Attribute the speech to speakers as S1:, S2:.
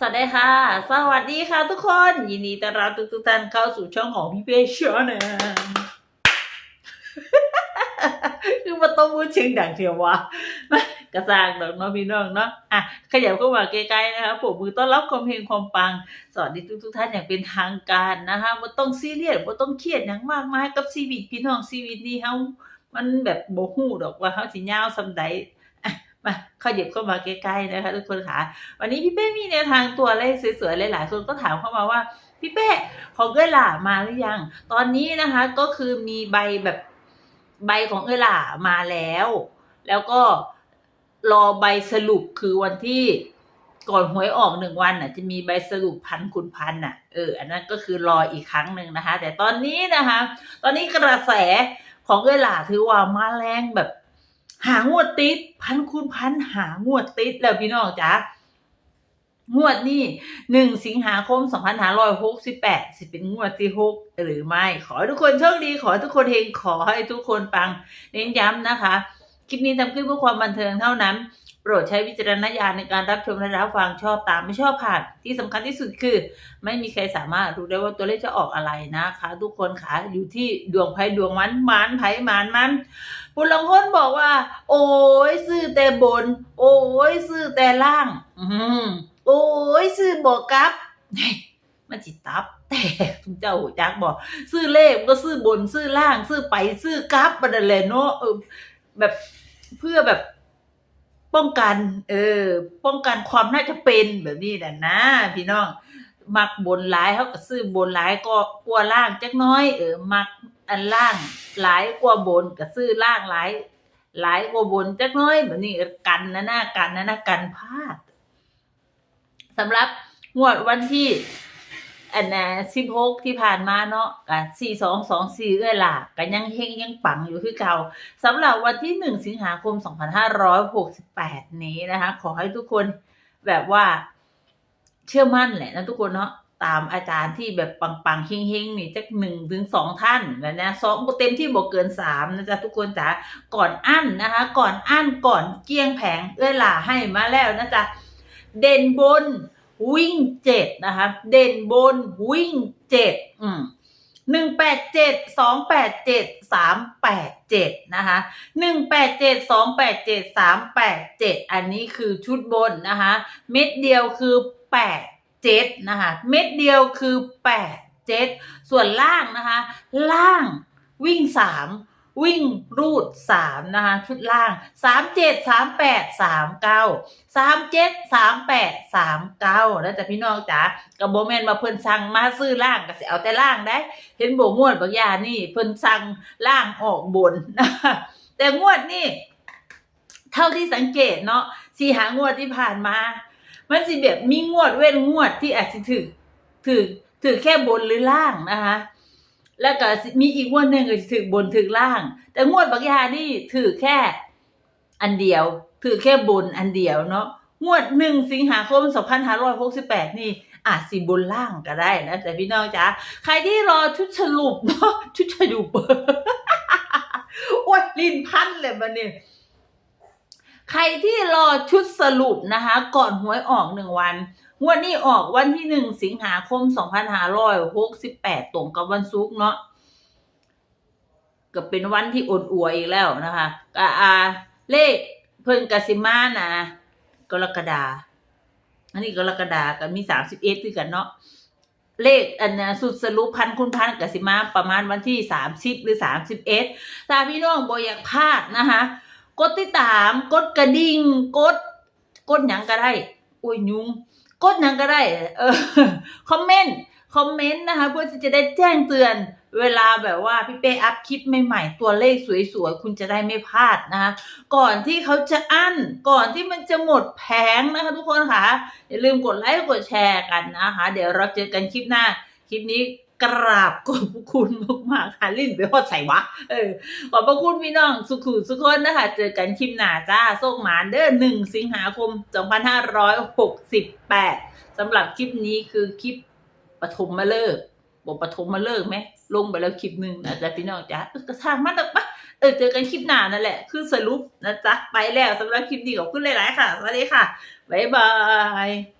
S1: สวัสดีค่ะ สวัสดีค่ะทุกคน ยินดีต้อนรับทุกทุกๆท่านเข้าสู่ช่องของพี่เป้ชอนะคือมาต้องพูดเชิงดังเทียววะกระซางดอกเนาะพี่น้องเนาะอะขยับเข้ามาใกล้ๆนะคะผมมือต้อนรับความเพลงความปัง สวัสดีทุกทุกๆท่านอย่างเป็นทางการนะคะว่าต้องซีเรียสว่าต้องเครียดอย่างมากมายกับชีวิตพี่น้องชีวิตนี้เฮามันแบบโบหูดอกว่าเฮาสิยาวสำใด มาขยับเข้ามาใกล้ๆนะคะทุกคนค่ะวันนี้พี่เป้มีแนวทางตัวเลขสวยๆหลายๆคนก็ถามเข้ามาว่าพี่เป้ของเอ้ยหล่ามาหรือยัง ตอนนี้นะคะก็คือมีใบแบบใบของเอ้ยหล่ามาแล้ว แล้วก็รอใบสรุปคือวันที่ก่อนหวยออกหนึ่งวันน่ะจะมีใบสรุปพันคุณพันน่ะเอออันนั้นก็คือรออีกครั้งหนึ่งนะคะ แต่ตอนนี้นะคะ ตอนนี้กระแสของเอ้ยหล่าถือว่ามาแรงแบบ หางวดติด พันคูณพันหางวดติดแล้วพี่น้องจ๋างวดนี่หนึ่งสิงหาคมสองพันห้าร้อยหกสิบแปดสิเป็นงวดที่หกหรือไม่ ขอทุกคนโชคดี ขอทุกคนเฮงขอให้ทุกคนปัง เน้นย้ำนะคะ คลิปนี้ทำขึ้นเพื่อความบันเทิงเท่านั้น โปรดใช้วิจารณญาณในการรับชมและรับฟังชอบตามไม่ชอบผ่าน ที่สำคัญที่สุดคือ ไม่มีใครสามารถรู้ได้ว่าตัวเลขจะออกอะไรนะคะ ทุกคนค่ะอยู่ที่ดวงไพ่ดวงมันมานไพ่มานมันปุลังคนบอกว่า โอ้ยซื้อแต่บน โอ้ยซื้อแต่ล่าง อืมโอ้ยซื้อบอกกลับมันจิตตับแต่ทุกเจ้าหูจักบอก ซื้อเลขก็ซื้อบนซื้อล่าง ซื้อไปซื้อกลับบันนแหละเนาะแบบเพื่อแบบ ป้องกัน เออ ป้องกันความน่าจะเป็นแบบนี้แหละนะ พี่น้อง มักบนหลายเขาก็ซื้อบนหลายก็กลัวล่างจักน้อย เออ มักอันล่างหลายกว่าบนก็ซื้อล่างหลาย หลายกว่าบนจักน้อยแบบนี้กันนะหน้ากันนะนะกันพลาดสำหรับงวดวันที่ อันนะสิบหกที่ผ่านมาเนาะกันสี่สองสองสี่เอ้ยล่ะกันยังเฮงยังปังอยู่คือเก่าสำหรับวันที่หนึ่งสิงหาคมสองพันห้าร้อยหกสิบแปดนี้นะคะ ขอให้ทุกคนแบบว่าเชื่อมั่นแหละนะทุกคนเนาะตามอาจารย์ที่แบบปังๆเฮงๆนี่จักหนึ่งถึงสองท่านแล้วนะสองเต็มที่บอกเกินสามนะจ๊ะทุกคนจ๋าก่อนอั้นนะคะ ก่อนอั้นก่อนเกี้ยงแผงเอื้อหล่าให้มาแล้วนะจ๊ะเด่นบน วิ่งเจ็ดนะคะ เด่นบนวิ่งเจ็ดอืมหนึ่งแปดเจ็ดสองแปดเจ็ดสามแปดเจ็ดนะคะหนึ่งแปดเจ็ดสองแปดเจ็ดสามแปดเจ็ดอันนี้คือชุดบนนะคะเม็ดเดียวคือแปดเจ็ดนะคะเม็ดเดียวคือแปดเจ็ดส่วนล่างนะคะ ล่างวิ่งสาม วิ่งรูดสามนะคะชุดล่างสามเจ็ดสามแปดสามเก้าสามเจ็ดสามแปดสามเก้าแล้วแต่พี่น้องจ๋ากับโบแมนมาเพิ่นสั่งมาซื้อล่างก็สิเอาแต่ล่างได้ เห็นโบงวดบางอยางนี่เพิ่นสั่งล่างออกบนนะแต่งวดนี่เท่าที่สังเกตเนาะสี่หางวดที่ผ่านมา มันสิแบบมีงวดเว้นงวดที่อาจจะถือถือถือแค่บนหรือล่างนะคะ แล้วก็มีอีกงวดหนึ่งก็ถือบนถือล่าง แต่งวดบางยานี่ถือแค่ อันเดียว ถือแค่บนอันเดียวเนาะงวดหนึ่งสิงหาคมสองพันห้าร้อยหกสิบแปดนี่อาจสิบนล่างก็ได้นะ แต่พี่น้องจ๋าใครที่รอชุดสรุปเนาะชุดสรุปโอ้ยลินพันเลยมันเนี่ย ใครที่รอชุดสรุปนะคะ ก่อนหวยออกหนึ่งวันงวดนี้ออกวันที่หนึ่งสิงหาคมสองพันห้าร้อยหกสิบแปดตรงกับวันศุกร์เนาะก็เป็นวันที่อดอวยอีกแล้วนะคะก็อาเลขเพิ่นกสิมานะกรกฎาอันนี้กรกฎาก็มีสามสิบเอ็ดด้วยกันเนาะเลขอันนะสุดสรุปพันคุณพันกสิมาประมาณวันที่สามสิบหรือสามสิบเอ็ดถ้าพี่น้องบอยากพลาดนะคะ กดติดตามกดกระดิ่งกด กดหยังก็ได้อุ้ยยุงกดหยังก็ได้ เออคอมเมนต์คอมเมนต์นะคะเพื่อที่จะได้แจ้งเตือนเวลาแบบว่าพี่เป้อัพคลิปใหม่ๆ ตัวเลขสวยๆ คุณจะได้ไม่พลาดนะคะก่อนที่เขาจะอั้น ก่อนที่มันจะหมดแผงนะคะทุกคนค่ะ อย่าลืมกดไลค์กดแชร์กันนะคะ เดี๋ยวเราเจอกันคลิปหน้า คลิปนี้ กราบขอบพระคุณมากๆค่ะลิ้นไปหอดใส่วะ เออ ขอบพระคุณพี่น้องสุขุสุขคนนะคะ เจอกันคลิปหน้าจ้าโชคหมานเด้อหนึ่งสิงหาคม 2568สำหรับคลิปนี้คือคลิปปฐมมาเลิกบอกปฐมมาเลิกไหม ลงไปแล้วคลิปหนึ่งนะจ๊ะพี่น้องจ้าก็ทางมาตกปะเออเจอกันคลิปหน้านั่นแหละ คือสรุปนะจ๊ะ ไปแล้วสำหรับคลิปนี้ขอบคุณหลาย ๆ ค่ะ สวัสดีค่ะ บ๊ายบาย